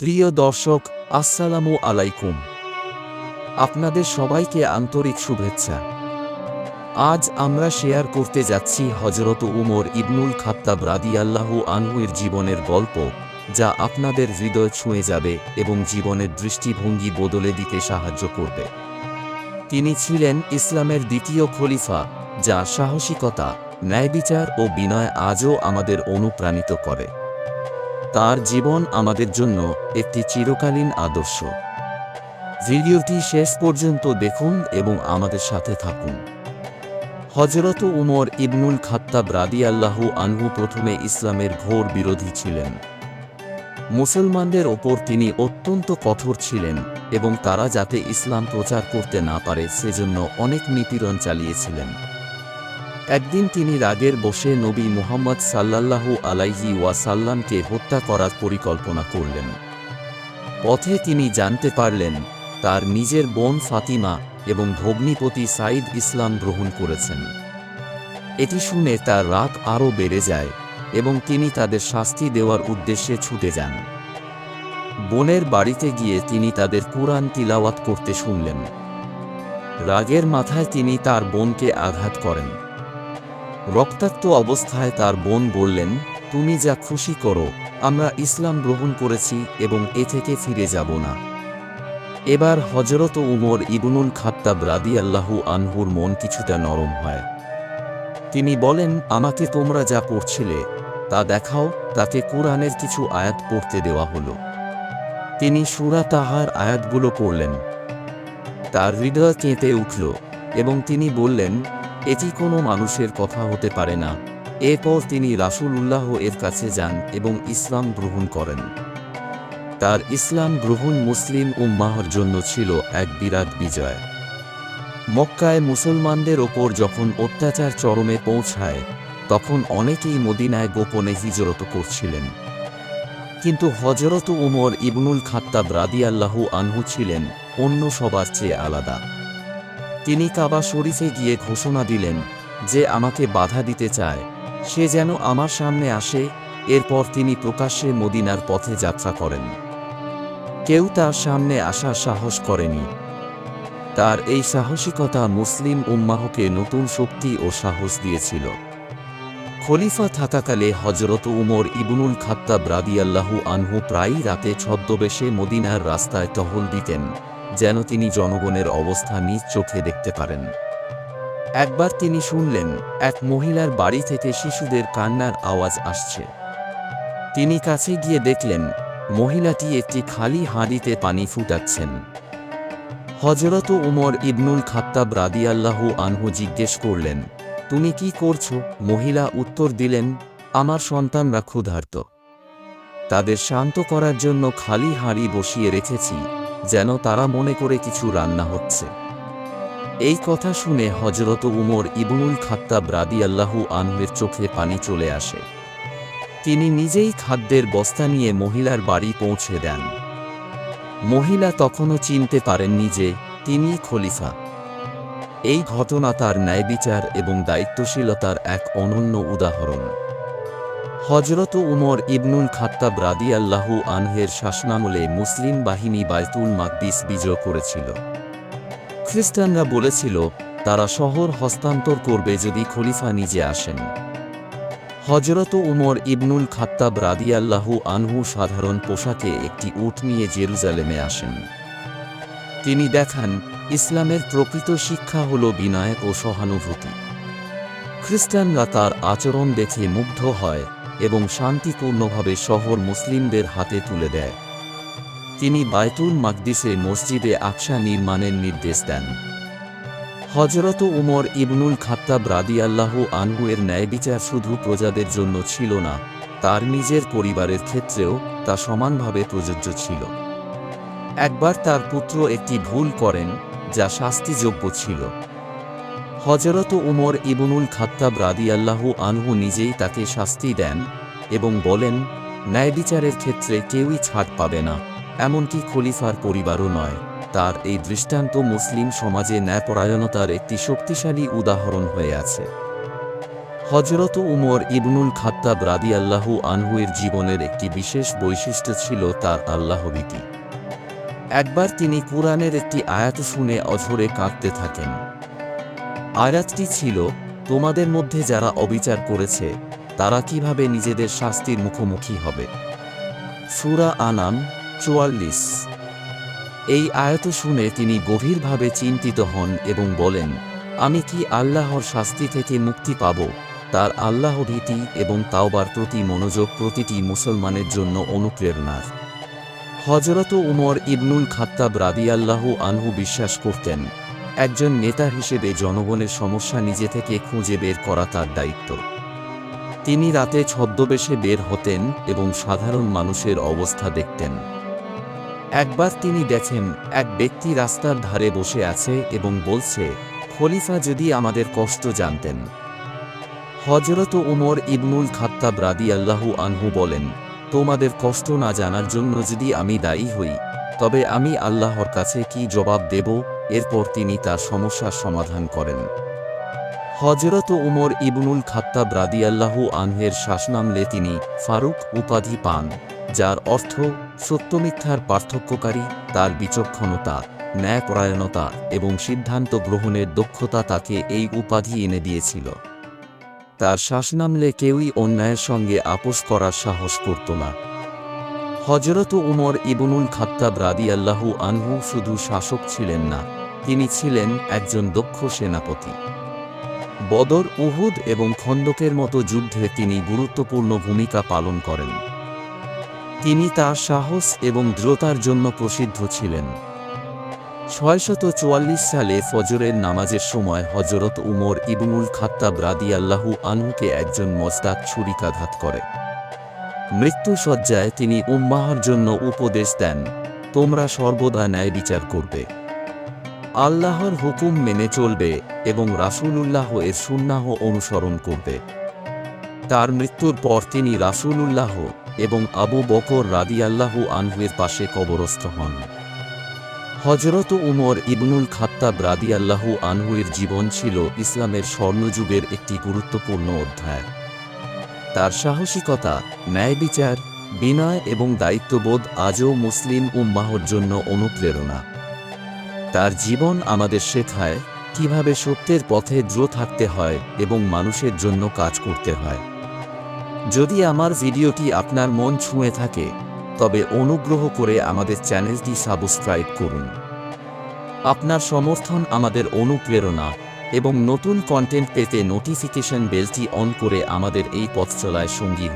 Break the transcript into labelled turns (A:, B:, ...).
A: প্রিয় দর্শক, আসসালামু আলাইকুম। আপনাদের সবাইকে আন্তরিক শুভেচ্ছা। আজ আমরা শেয়ার করতে যাচ্ছি হজরত উমর ইবনুল খাত্তাব রাদিয়াল্লাহু আনহুয়ের জীবনের গল্প, যা আপনাদের হৃদয় ছুঁয়ে যাবে এবং জীবনের দৃষ্টিভঙ্গি বদলে দিতে সাহায্য করবে। তিনি ছিলেন ইসলামের দ্বিতীয় খলিফা, যা সাহসিকতা, ন্যায়বিচার ও বিনয় আজও আমাদের অনুপ্রাণিত করে। তার জীবন আমাদের জন্য একটি চিরকালীন আদর্শ। ভিডিওটি শেষ পর্যন্ত দেখুন এবং আমাদের সাথে থাকুন। হজরত উমর ইবনুল খাত্তাব রাদিয়াল্লাহু আনহু প্রথমে ইসলামের ঘোর বিরোধী ছিলেন। মুসলমানদের ওপর তিনি অত্যন্ত কঠোর ছিলেন এবং তারা যাতে ইসলাম প্রচার করতে না পারে, সেজন্য অনেক নিপীড়ন চালিয়েছিলেন। একদিন তিনি রাগের বসে নবী মুহাম্মদ সাল্লাল্লাহু আলাইহি ওয়াসাল্লামকে হত্যা করার পরিকল্পনা করলেন। পথে তিনি জানতে পারলেন, তার নিজের বোন ফাতিমা এবং ভগ্নিপতি সাইদ ইসলাম গ্রহণ করেছেন। এটি শুনে তার রাগ আরও বেড়ে যায় এবং তিনি তাদের শাস্তি দেওয়ার উদ্দেশ্যে ছুটে যান। বোনের বাড়িতে গিয়ে তিনি তাদের কুরআন তিলাওয়াত করতে শুনলেন। রাগের মাথায় তিনি তার বোনকে আঘাত করেন। রক্তাক্ত অবস্থায় তার বোন বললেন, তুমি যা খুশি করো, আমরা ইসলাম গ্রহণ করেছি এবং এ থেকে ফিরে যাব না। এবার হজরত উমর ইবনুল খাত্তাব রাদিয়াল্লাহু আনহুর মন কিছুটা নরম হয়। তিনি বলেন, আমাকে তোমরা যা পড়ছিলে, তা দেখাও তাকে কোরআনের কিছু আয়াত পড়তে দেওয়া হলো। তিনি সুরা তাহার আয়াতগুলো পড়লেন। তার হৃদয় কেঁপে উঠল এবং তিনি বললেন এটি কোনো মানুষের কথা হতে পারে না। এরপর তিনি রাসূলুল্লাহ এর কাছে যান এবং ইসলাম গ্রহণ করেন। তার ইসলাম গ্রহণ মুসলিম উম্মাহর জন্য ছিল এক বিরাট বিজয়। মক্কায় মুসলমানদের ওপর যখন অত্যাচার চরমে পৌঁছায়, তখন অনেকেই মদিনায় গোপনে হিজরত করছিলেন। কিন্তু হজরত উমর ইবনুল খাত্তাব রাদিয়াল্লাহু আনহু ছিলেন অন্য সবার চেয়ে আলাদা। তিনি কাবা শরীফে গিয়ে ঘোষণা দিলেন যে আমাকে বাধা দিতে চায়। সে যেন আমার সামনে আসে, এরপর তিনি প্রকাশ্যে মদিনার পথে যাত্রা করেন। কেউ তার সামনে আসার সাহস করেনি। তার এই সাহসিকতা মুসলিম উম্মাহকে নতুন শক্তি ও সাহস দিয়েছিল। খলিফা থাকাকালে হজরত উমর ইবনুল খাত্তাব রাদিয়াল্লাহু আনহু প্রায়ই রাতে ছদ্মবেশে মদিনার রাস্তায় টহল দিতেন। যেন তিনি জনগণের অবস্থা নিজ চোখে দেখতে পারেন। একবার তিনি শুনলেন, এক মহিলার বাড়ি থেকে শিশুদের কান্নার আওয়াজ আসছে। তিনি কাছে গিয়ে দেখলেন, মহিলাটি একটি খালি হাঁড়িতে পানি ফুটাচ্ছেন। হজরত উমর ইবনুল খাত্তাব রাদিয়াল্লাহু আনহু জিজ্ঞেস করলেন, তুমি কি করছ? মহিলা উত্তর দিলেন, আমার সন্তানরা ক্ষুধার্ত। তাদের শান্ত করার জন্য খালি হাঁড়ি বসিয়ে রেখেছি। যেন তারা মনে করে কিছু রান্না হচ্ছে। এই কথা শুনে হজরত উমর ইবনুল খাত্তাব রাদিয়াল্লাহু আনহুয়ের চোখে পানি চলে আসে। তিনি নিজেই খাদ্যের বস্তা নিয়ে মহিলার বাড়ি পৌঁছে দেন। মহিলা তখনও চিনতে পারেননি যে তিনি খলিফা। এই ঘটনা তার ন্যায়বিচার এবং দায়িত্বশীলতার এক অনন্য উদাহরণ। হজরত উমর ইবনুল খাত্তাব রাদিয়াল্লাহু আনহের শাসনামলে মুসলিম বাহিনী বায়তুল মাকদিস বিজয় করেছিল। খ্রিস্টানরা বলেছিল, তারা শহর হস্তান্তর করবে যদি খলিফা নিজে আসেন। হজরত উমর ইবনুল খাত্তাব রাদিয়াল্লাহু আনহু সাধারণ পোশাকে একটি উট নিয়ে জেরুজালেমে আসেন। তিনি দেখান, ইসলামের প্রকৃত শিক্ষা হল বিনয় ও সহানুভূতি। খ্রিস্টানরা তার আচরণ দেখে মুগ্ধ হয়। এবং শান্তিপূর্ণভাবে শহর মুসলিমদের হাতে তুলে দেয়। তিনি বায়তুল মাকদিসে মসজিদে আকশা নির্মাণের নির্দেশ দেন। হজরত উমর ইবনুল খাত্তাব রাদিয়াল্লাহু আনহু এর ন্যায়বিচার শুধু প্রজাদের জন্য ছিল না, তার নিজের পরিবারের ক্ষেত্রেও তা সমানভাবে প্রযোজ্য ছিল। একবার তার পুত্র একটি ভুল করেন, যা শাস্তিযোগ্য ছিল। হজরত উমর ইবনুল খাত্তাব রাদিয়াল্লাহু আনহু নিজেই তাকে শাস্তি দেন এবং বলেন ন্যায়বিচারের ক্ষেত্রে কেউই ছাড় পাবে না। এমনকি খলিফার পরিবারও নয়। তার এই দৃষ্টান্ত মুসলিম সমাজে ন্যায়পরায়ণতার একটি শক্তিশালী উদাহরণ হয়ে আছে। হজরত উমর ইবনুল খাত্তাব রাদিয়াল্লাহু আনহুয়ের জীবনের একটি বিশেষ বৈশিষ্ট্য ছিল তার আল্লাহভীতি একবার তিনি কুরআনের একটি আয়াত শুনে অঝরে কাঁদতে থাকেন। আয়াতটি ছিল, তোমাদের মধ্যে যারা অবিচার করেছে, তারা কীভাবে নিজেদের শাস্তির মুখোমুখি হবে? সুরা আনাম চুয়াল্লিশ। এই আয়াত শুনে তিনি গভীরভাবে চিন্তিত হন এবং বলেন, আমি কি আল্লাহর শাস্তি থেকে মুক্তি পাব? তার আল্লাহ ভীতি এবং তাওবার প্রতি মনোযোগ প্রতিটি মুসলমানের জন্য অনুপ্রেরণার। হজরত উমর ইবনুল খাত্তাব রাদিয়াল্লাহু আনহু বিশ্বাস করতেন একজন নেতা হিসেবে জনগণের সমস্যা নিজে থেকে খুঁজে বের করা তার দায়িত্ব। তিনি রাতে ছদ্মবেশে বের হতেন এবং সাধারণ মানুষের অবস্থা দেখতেন। একবার তিনি দেখেন, এক ব্যক্তি রাস্তার ধারে বসে আছে এবং বলছে, খলিফা যদি আমাদের কষ্ট জানতেন। হজরত উমর ইবনুল খাত্তাব রাদি আল্লাহু আনহু বলেন, তোমাদের কষ্ট না জানার জন্য যদি আমি দায়ী হই তবে আমি আল্লাহর কাছে কি জবাব দেব? এরপর তিনি তার সমস্যার সমাধান করেন। হজরত উমর ইবনুল খাত্তাব রাদিয়াল্লাহু আনহের শাসনামলে তিনি ফারুক উপাধি পান, যার অর্থ সত্যমিথ্যার পার্থক্যকারী, তার বিচক্ষণতা, ন্যায়পরায়ণতা এবং সিদ্ধান্ত গ্রহণের দক্ষতা তাকে এই উপাধি এনে দিয়েছিল। তার শাসনামলে কেউই অন্যায়ের সঙ্গে আপোষ করার সাহস করত না। হজরত উমর ইবনুল খাত্তাব রাদিয়াল্লাহু আনহু শুধু শাসক ছিলেন না, তিনি ছিলেন একজন দক্ষ সেনাপতি। বদর, উহুদ এবং খন্দকের মতো যুদ্ধে তিনি গুরুত্বপূর্ণ ভূমিকা পালন করেন। তিনি তার সাহস এবং দ্রুতার জন্য প্রসিদ্ধ ছিলেন। ছয়শত চুয়াল্লিশ সালে ফজরের নামাজের সময় হজরত উমর ইবনুল খাত্তাব রাদিয়াল্লাহু আনহুকে একজন মস্তাক ছুরিকাঘাত করে। মৃত্যু সজ্জায় তিনি উম্মাহর জন্য উপদেশ দেন, তোমরা সর্বদা ন্যায় বিচার করবে। আল্লাহর হুকুম মেনে চলবে এবং রাসূলুল্লাহ এর সুন্নাহ অনুসরণ করবে। তার মৃত্যুর পর তিনি রাসূলুল্লাহ এবং আবু বকর রাদিয়াল্লাহু আনহুয়ের পাশে কবরস্থ হন। হজরত উমর ইবনুল খাত্তাব রাদিয়াল্লাহু আনহুয়ের জীবন ছিল ইসলামের স্বর্ণযুগের একটি গুরুত্বপূর্ণ অধ্যায়। তার সাহসিকতা, ন্যায় বিচার, বিনয় এবং দায়িত্ববোধ আজও মুসলিম উম্মাহর জন্য অনুপ্রেরণা। তার জীবন আমাদের শেখায় কীভাবে সত্যের পথে দ্রুত থাকতে হয় এবং মানুষের জন্য কাজ করতে হয়। যদি আমার ভিডিওটি আপনার মন ছুঁয়ে থাকে, তবে অনুগ্রহ করে আমাদের চ্যানেলটি সাবস্ক্রাইব করুন। আপনার সমর্থন আমাদের অনুপ্রেরণা এবং নতুন কন্টেন্ট পেতে নোটিফিকেশন বেলটি অন করে আমাদের এই পথচলায় সঙ্গী